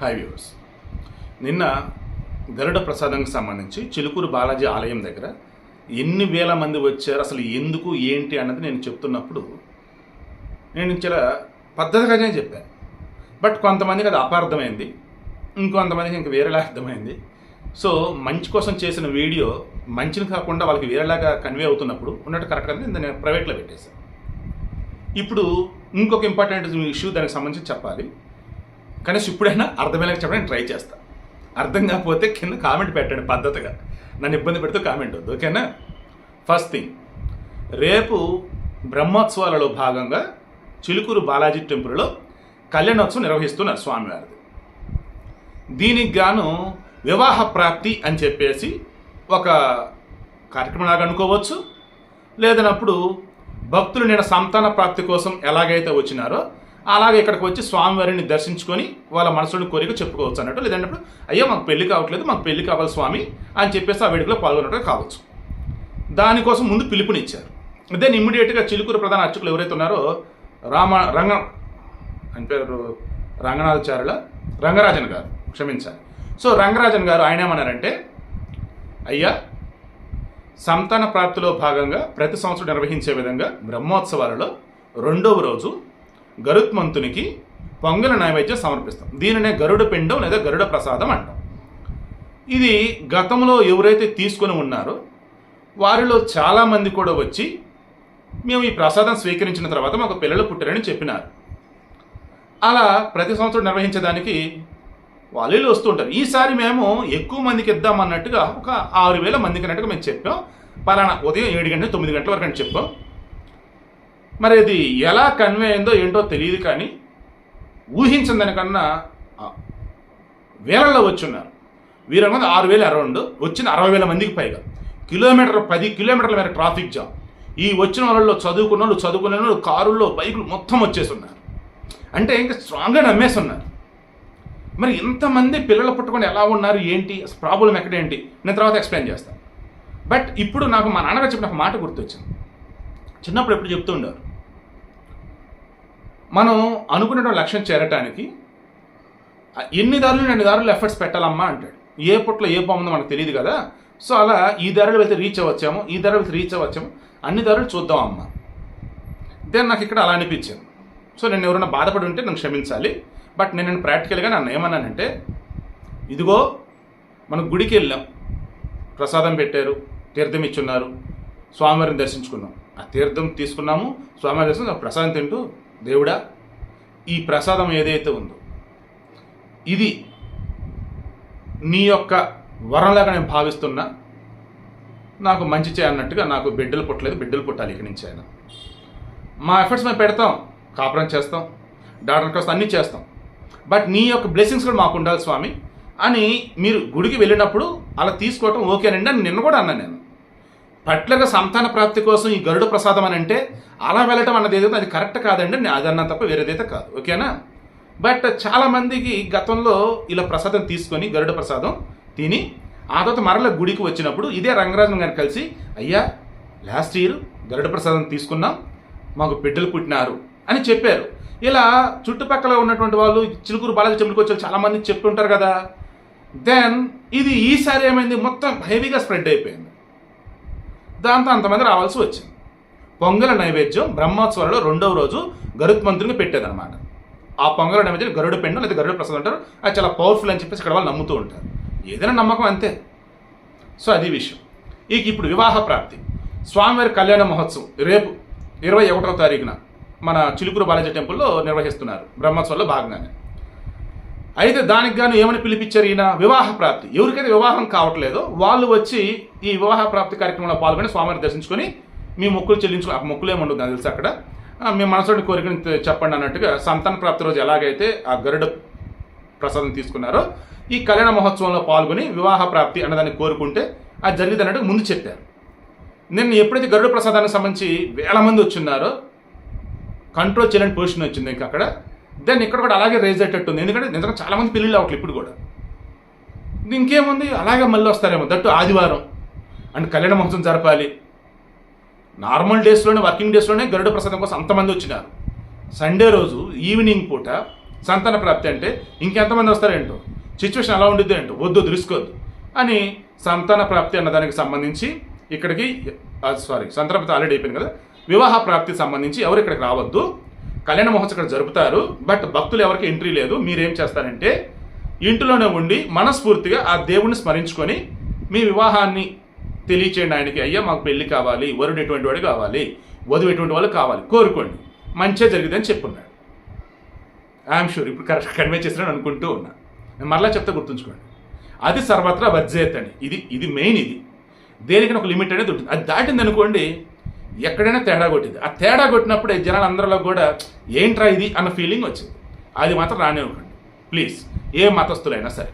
Hi viewers నిన్న గరుడ ప్రసాదంకి సంబంధించి చిలుకూరు బాలాజీ ఆలయం దగ్గర ఎన్ని వేల మంది వచ్చారు అసలు ఎందుకు ఏంటి అన్నది నేను చెప్తున్నప్పుడు నేను చాలా పద్ధతిగానే చెప్పాను. బట్ కొంతమందికి అది అపార్థమైంది ఇంకొంతమందికి ఇంక వేరేలా అర్థమైంది. సో మంచి కోసం చేసిన వీడియో మంచిని కాకుండా వాళ్ళకి వేరేలాగా కన్వే అవుతున్నప్పుడు ఉన్నట్టు కరెక్ట్గా నేను ప్రైవేట్లో పెట్టేశాను. ఇప్పుడు ఇంకొక ఇంపార్టెంట్ ఇష్యూ దానికి సంబంధించి చెప్పాలి. కనీసం ఇప్పుడైనా అర్థమయ్యేలా చెప్పడానికి ట్రై చేస్తా. అర్థం కాకపోతే కింద కామెంట్ పెట్టండి పద్ధతిగా. నన్ను ఇబ్బంది పెడుతూ కామెంట్ వద్దు ఓకేనా? ఫస్ట్ థింగ్ రేపు బ్రహ్మోత్సవాలలో భాగంగా చిలుకూరు బాలాజీ టెంపుల్లో కళ్యాణోత్సవం నిర్వహిస్తున్నారు స్వామివారిది. దీనికి గాను వివాహ ప్రాప్తి అని చెప్పేసి ఒక కార్యక్రమం లాగా అనుకోవచ్చు. లేదన్నప్పుడు భక్తులు నేను సంతాన ప్రాప్తి కోసం ఎలాగైతే వచ్చినారో అలాగే ఇక్కడికి వచ్చి స్వామివారిని దర్శించుకొని వాళ్ళ మనసులను కోరిక చెప్పుకోవచ్చు అన్నట్టు. లేదంటే అయ్యో మాకు పెళ్ళి కావట్లేదు మాకు పెళ్ళి కావాలి స్వామి అని చెప్పేసి ఆ వేడుకలో పాల్గొన్నట్టు కావచ్చు. దానికోసం ముందు పిలుపునిచ్చారు. దెన్ ఇమ్మీడియట్గా చిలుకూరు ప్రధాన అర్చకులు ఎవరైతే ఉన్నారో రామ రంగ అని పేరు రంగనాథాచార్యుల రంగరాజన్ గారు క్షమించాలి. సో రంగరాజన్ గారు ఆయన ఏమన్నారంటే అయ్యా సంతాన ప్రాప్తిలో భాగంగా ప్రతి సంవత్సరం నిర్వహించే విధంగా బ్రహ్మోత్సవాలలో రెండవ రోజు గరుత్మంతునికి పొంగల నైవేద్యం సమర్పిస్తాం. దీనినే గరుడ పిండం లేదా గరుడ ప్రసాదం అంటాం. ఇది గతంలో ఎవరైతే తీసుకొని ఉన్నారో వారిలో చాలామంది కూడా వచ్చి మేము ఈ ప్రసాదం స్వీకరించిన తర్వాత మాకు పిల్లలు పుట్టారని చెప్పినారు. అలా ప్రతి సంవత్సరం నిర్వహించడానికి వాళ్ళు వస్తుంటారు ఈసారి మేము ఎక్కువ మందికి ఇద్దామన్నట్టుగా ఒక ఆరు వేల మందికి అన్నట్టుగా మేము చెప్పాం. పలానా ఉదయం ఏడు గంటల తొమ్మిది గంటల వరకు అని చెప్పాం. మరి అది ఎలా కన్వే అయిందో ఏంటో తెలియదు కానీ ఊహించిన దానికన్నా వేలల్లో వచ్చున్నారు. వీరు మంది ఆరు వేల అరౌండ్ వచ్చిన అరవై వేల మందికి పైగా. కిలోమీటర్ పది కిలోమీటర్ల మేర ట్రాఫిక్ జామ్ ఈ వచ్చిన వాళ్ళలో చదువుకున్న వాళ్ళు చదువుకునే వాళ్ళు కారుల్లో బైకులు మొత్తం వచ్చేస్తున్నారు. అంటే ఇంకా స్ట్రాంగ్గా నమ్మేస్తున్నారు. మరి ఇంతమంది పిల్లలు పుట్టుకొని ఎలా ఉన్నారు ఏంటి ప్రాబ్లం ఎక్కడేంటి నేను తర్వాత ఎక్స్ప్లెయిన్ చేస్తాను బట్ ఇప్పుడు నాకు మా నాన్నగారు చెప్పిన ఒక మాట గుర్తొచ్చింది. చిన్నప్పుడు ఎప్పుడు చెప్తూ ఉండేవారు మనం అనుకున్న లక్ష్యం చేరటానికి ఎన్ని దారులు రెండు దారులు ఎఫర్ట్స్ పెట్టాలమ్మా అంటాడు. ఏ పుట్లో ఏ బాగుందో మనకు తెలియదు కదా. సో అలా ఈ దారిలో అయితే రీచ్ అవ్వచ్చాము ఈ దారిలో అయితే రీచ్ అవ్వచ్చాము అన్ని దారులు చూద్దాం అమ్మా. దెన్ నాకు ఇక్కడ అలా అనిపించింది. సో నేను ఎవరైనా బాధపడి ఉంటే నన్ను క్షమించాలి. బట్ నేను నేను ప్రాక్టికల్గా నన్ను ఏమన్నానంటే ఇదిగో మనం గుడికి వెళ్ళాం. ప్రసాదం పెట్టారు తీర్థం ఇచ్చున్నారు స్వామివారిని దర్శించుకున్నాం. ఆ తీర్థం తీసుకున్నాము స్వామివారి దర్శనం ప్రసాదం తింటూ దేవుడా ఈ ప్రసాదం ఏదైతే ఉందో ఇది నీ యొక్క వరంలాగా నేను భావిస్తున్నా నాకు మంచి చేయన్నట్టుగా నాకు బిడ్డలు పుట్టలేదు బిడ్డలు పుట్టాలి ఇక్కడి నుంచి ఆయన. మా ఎఫర్ట్స్ మేము పెడతాం కాపురం చేస్తాం డాక్టర్ కోసం అన్నీ చేస్తాం. బట్ నీ యొక్క బ్లెస్సింగ్స్ కూడా మాకు ఉండాలి స్వామి అని మీరు గుడికి వెళ్ళినప్పుడు అలా తీసుకోవటం ఓకేనండి అని నిన్న కూడా అన్నాను నేను. పట్లగా సంతాన ప్రాప్తి కోసం ఈ గరుడ ప్రసాదం అని అంటే అలా వెళ్ళటం అన్నది ఏదైతే అది కరెక్ట్ కాదండి నేను అది తప్ప వేరేదైతే కాదు. ఓకేనా? బట్ చాలామందికి గతంలో ఇలా ప్రసాదం తీసుకొని గరుడ ప్రసాదం తిని ఆ తర్వాత మరల గుడికి వచ్చినప్పుడు ఇదే రంగరాజన్ గారు కలిసి అయ్యా లాస్ట్ ఇయర్ గరుడ ప్రసాదం తీసుకున్నాం మాకు బిడ్డలు పుట్టినారు అని చెప్పారు. ఇలా చుట్టుపక్కల ఉన్నటువంటి వాళ్ళు చిలుకూరు బాలాజీ టెంపుల్కి వచ్చి చాలామంది చెప్తుంటారు కదా. దెన్ ఇది ఈసారి ఏమైంది? మొత్తం హెవీగా స్ప్రెడ్ అయిపోయింది. దాంతో అంతమంది రావాల్సి వచ్చింది. పొంగల నైవేద్యం బ్రహ్మోత్సవాలలో రెండవ రోజు గరుత్మంతునికి పెట్టేదన్నమాట. ఆ పొంగల నైవేద్యం గరుడ పెండు లేదా గరుడ ప్రసాదం అంటారు. అది చాలా పవర్ఫుల్ అని చెప్పేసి ఇక్కడ వాళ్ళు నమ్ముతూ ఉంటారు. ఏదైనా నమ్మకం అంతే. సో అది విషయం. ఇక ఇప్పుడు వివాహ ప్రాప్తి. స్వామివారి కళ్యాణ మహోత్సవం రేపు ఇరవై ఒకటో తారీఖున మన చిలుకూరు బాలాజీ టెంపుల్లో నిర్వహిస్తున్నారు. బ్రహ్మోత్సవంలో భాగంగానే. అయితే దానికి గాను ఏమని పిలిపించారు ఈయన? వివాహ ప్రాప్తి. ఎవరికైతే వివాహం కావట్లేదో వాళ్ళు వచ్చి ఈ వివాహ ప్రాప్తి కార్యక్రమంలో పాల్గొని స్వామిని దర్శించుకొని మీ మొక్కులు చెల్లించుకుని ఆ మొక్కులు ఏముండదు నాకు తెలుసు అక్కడ. మీ మనసులోని కోరికని చెప్పండి అన్నట్టుగా సంతాన ప్రాప్తి రోజు ఎలాగైతే ఆ గరుడ ప్రసాదం తీసుకున్నారో ఈ కళ్యాణ మహోత్సవంలో పాల్గొని వివాహ ప్రాప్తి అన్నదాన్ని కోరుకుంటే అది జరిగింది అన్నట్టు ముందు చెప్పారు. నిన్న ఎప్పుడైతే గరుడ ప్రసాదానికి సంబంధించి వేల మంది వచ్చిన్నారో కంట్రోల్ చేయలేని పొజిషన్ వచ్చింది ఇంకా అక్కడ. దెన్ ఇక్కడ కూడా అలాగే రేజ్ అయ్యేటట్టుంది. ఎందుకంటే నిజంగా చాలామంది పెళ్ళిళ్ళు అవ్వట్లేదు ఇప్పుడు కూడా. ఇంకేముంది? అలాగే మళ్ళీ వస్తారేమో. దట్టు ఆదివారం. అండ్ కళ్యాణ మహోత్సవం జరపాలి. నార్మల్ డేస్లోనే వర్కింగ్ డేస్లోనే గరుడ ప్రసాదం కోసం అంతమంది వచ్చినారు. సండే రోజు ఈవినింగ్ పూట సంతాన ప్రాప్తి అంటే ఇంకెంతమంది వస్తారేంటో? సిచ్యువేషన్ ఎలా ఉండిద్ది ఏంటో? వద్దు తెలుసుకోవద్దు అని సంతాన ప్రాప్తి అన్న దానికి సంబంధించి ఇక్కడికి సారీ సంతాన ప్రాప్తి ఆల్రెడీ అయిపోయింది కదా. వివాహ ప్రాప్తికి సంబంధించి ఎవరు ఇక్కడికి రావద్దు. కళ్యాణ మహోత్సవం ఇక్కడ జరుపుతారు. బట్ భక్తులు ఎవరికి ఎంట్రీ లేదు. మీరేం చేస్తారంటే ఇంటిలోనే ఉండి మనస్ఫూర్తిగా ఆ దేవుణ్ణి స్మరించుకొని మీ వివాహాన్ని తెలియచేయండి ఆయనకి. అయ్యా మాకు పెళ్ళి కావాలి వరుడు ఎటువంటి వాడు కావాలి వధువు ఎటువంటి వాళ్ళు కావాలి కోరుకోండి. మంచిగా జరిగింది అని చెప్పున్నాడు. ఐఎమ్ షూర్ ఇప్పుడు కరెక్ట్ కన్వే చేసినాను అనుకుంటూ ఉన్నా. నేను మరలా చెప్తే గుర్తుంచుకోండి. అది సర్వత్రా వర్జేత్ అని. ఇది ఇది మెయిన్ ఇది. దేనికైనా ఒక లిమిట్ అనేది ఉంటుంది. అది దాటింది అనుకోండి ఎక్కడైనా తేడా కొట్టింది. ఆ తేడా కొట్టినప్పుడే జనాలు అందరిలో కూడా ఏంట్రా ఇది అన్న ఫీలింగ్ వచ్చింది. అది మాత్రం రానివ్వకండి. ప్లీజ్ ఏ మతస్థులైనా సరే.